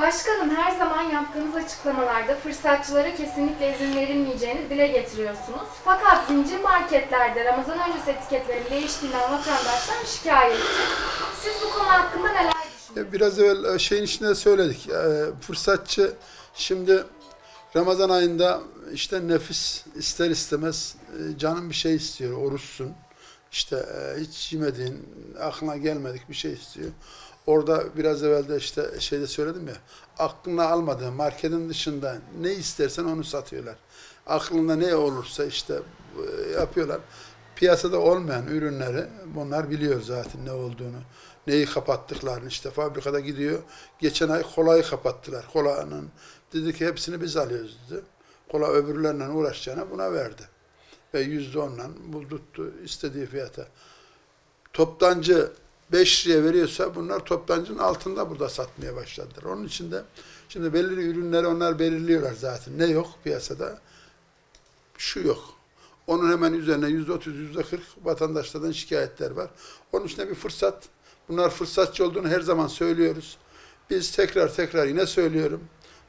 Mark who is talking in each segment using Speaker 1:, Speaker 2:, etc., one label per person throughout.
Speaker 1: Başkanım her zaman yaptığınız açıklamalarda fırsatçılara kesinlikle izin verilmeyeceğini dile getiriyorsunuz. Fakat zincir marketlerde Ramazan öncesi etiketlerin değiştiğinden vatandaşlar şikayetçi. Siz bu konu hakkında neler düşünüyorsunuz?
Speaker 2: Ya Biraz evvel e, şeyin içinde söyledik. E, Fırsatçı şimdi Ramazan ayında işte nefis ister istemez e, canın bir şey istiyor, oruçsun. İşte e, hiç yemediğin, aklına gelmedik bir şey istiyor. Orada biraz evvel de işte şeyde söyledim ya, aklına almadığın marketin dışında ne istersen onu satıyorlar. Aklında ne olursa işte e, yapıyorlar. Piyasada olmayan ürünleri bunlar biliyor zaten ne olduğunu. Neyi kapattıklarını işte fabrikada gidiyor. Geçen ay kolayı kapattılar. Kolanın dedi ki hepsini biz alıyoruz dedi. Kola öbürlerle uğraşacağına buna verdi. Ve yüzde onla buldurttu istediği fiyata. Toptancı 5 liraya veriyorsa bunlar toptancının altında burada satmaya başladılar. Onun için de şimdi belirli ürünleri onlar belirliyorlar zaten. Ne yok piyasada? Şu yok. Onun hemen üzerine yüzde otuz, yüzde kırk vatandaşlardan şikayetler var. Onun için de bir fırsat. Bunlar fırsatçı olduğunu her zaman söylüyoruz. Biz tekrar tekrar yine söylüyorum.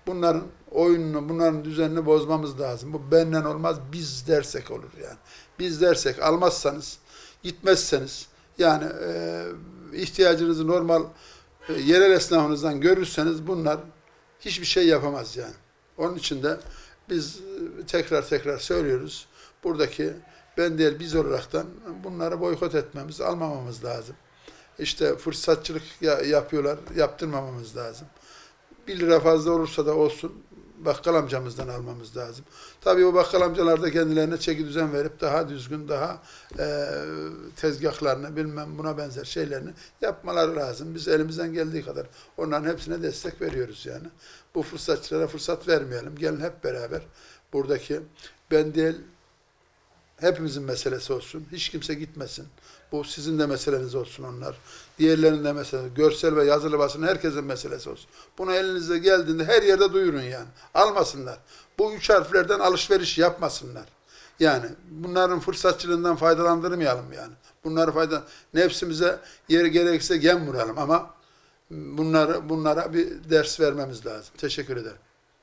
Speaker 2: Bunların oyununu, bunların düzenini bozmamız lazım. Bu benden olmaz, biz dersek olur yani. Biz dersek almazsanız, gitmezseniz, yani e, ihtiyacınızı normal e, yerel esnafınızdan görürseniz bunlar hiçbir şey yapamaz yani. Onun için de biz tekrar tekrar söylüyoruz. Buradaki ben değil biz olaraktan bunları boykot etmemiz, almamamız lazım. İşte fırsatçılık ya- yapıyorlar, yaptırmamamız lazım. 1 lira fazla olursa da olsun bakkal amcamızdan almamız lazım. Tabii o bakkal amcalar da kendilerine çeki düzen verip daha düzgün, daha e, tezgahlarını bilmem buna benzer şeylerini yapmaları lazım. Biz elimizden geldiği kadar onların hepsine destek veriyoruz yani. Bu fırsatçılara fırsat vermeyelim. Gelin hep beraber buradaki ben değil hepimizin meselesi olsun. Hiç kimse gitmesin. Bu sizin de meseleniz olsun onlar. Diğerlerinin de meselesi. Görsel ve yazılı basın herkesin meselesi olsun. Bunu elinizde geldiğinde her yerde duyurun yani. Almasınlar. Bu üç harflerden alışveriş yapmasınlar. Yani bunların fırsatçılığından faydalandırmayalım yani. Bunları fayda nefsimize yeri gerekirse gem vuralım ama bunları bunlara bir ders vermemiz lazım. Teşekkür ederim.